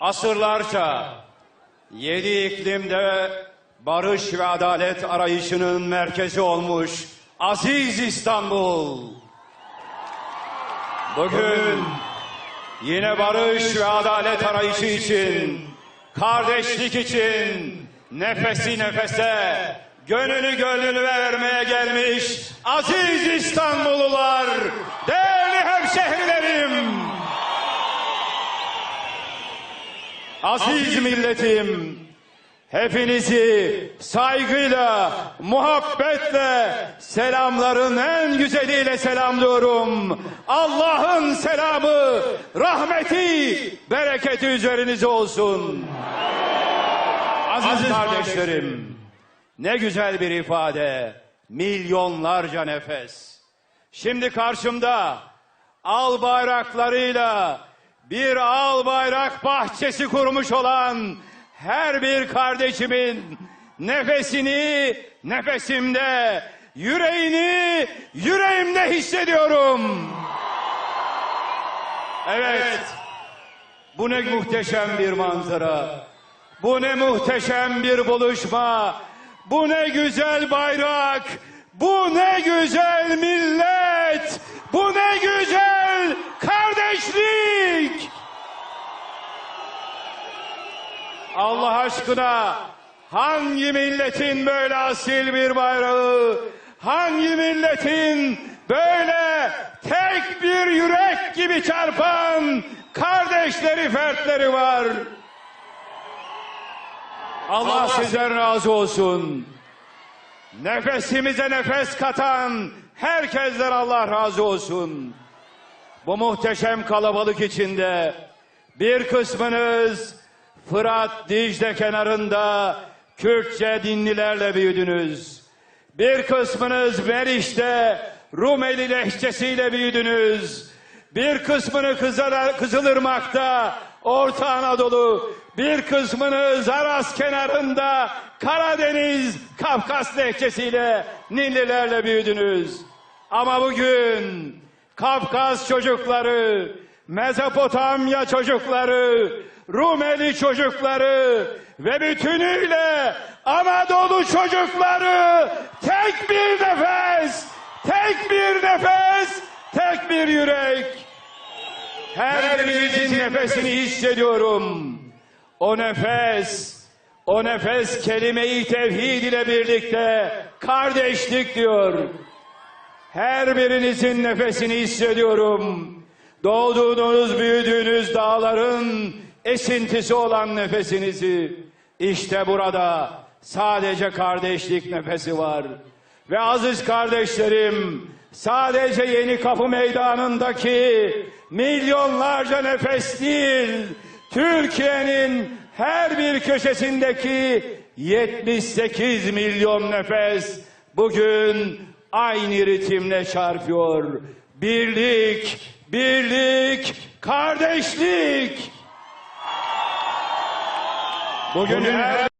asırlarca yedi iklimde barış ve adalet arayışının merkezi olmuş aziz İstanbul. Bugün yine barış ve adalet arayışı için, kardeşlik için nefesi nefese, gönlünü gönlünü vermeye gelmiş aziz İstanbullular, değerli hemşehrilerim. Aziz milletim, hepinizi saygıyla, muhabbetle, selamların en güzeliyle selamlıyorum. Allah'ın selamı, rahmeti, bereketi üzerinize olsun. Aziz kardeşlerim, ne güzel bir ifade, milyonlarca nefes. Şimdi karşımda al bayraklarıyla bir al bayrak bahçesi kurmuş olan her bir kardeşimin nefesini nefesimde, yüreğini yüreğimde hissediyorum. Evet, bu ne muhteşem bir manzara. Bu ne muhteşem bir buluşma. Bu ne güzel bayrak. Bu ne güzel millet. Bu ne güzel kardeşlik. Allah aşkına hangi milletin böyle asil bir bayrağı, hangi milletin böyle tek bir yürek gibi çarpan kardeşleri, fertleri var? Allah sizden razı olsun. Nefesimize nefes katan herkesten Allah razı olsun. Bu muhteşem kalabalık içinde bir kısmınız Fırat Dicle kenarında Kürtçe dinlilerle büyüdünüz. Bir kısmınız Meriç'te Rumeli lehçesiyle büyüdünüz. Bir kısmını Kızıl- Kızılırmak'ta Orta Anadolu, bir kısmınız Aras kenarında Karadeniz, Kafkas lehçesiyle Nillilerle büyüdünüz. Ama bugün Kafkas çocukları, Mezopotamya çocukları, Rumeli çocukları ve bütünüyle Anadolu çocukları tek bir nefes, tek bir nefes, tek bir yürek. Her birinizin nefesini hissediyorum. O nefes, o nefes kelime-i tevhid ile birlikte kardeşlik diyor. Her birinizin nefesini hissediyorum. Doğduğunuz, büyüdüğünüz dağların esintisi olan nefesinizi. İşte burada sadece kardeşlik nefesi var. Ve aziz kardeşlerim, sadece Yeni Kapı Meydanı'ndaki milyonlarca nefes değil, Türkiye'nin her bir köşesindeki 78 milyon nefes bugün aynı ritimle çarpıyor. Birlik, birlik, kardeşlik. Bugün her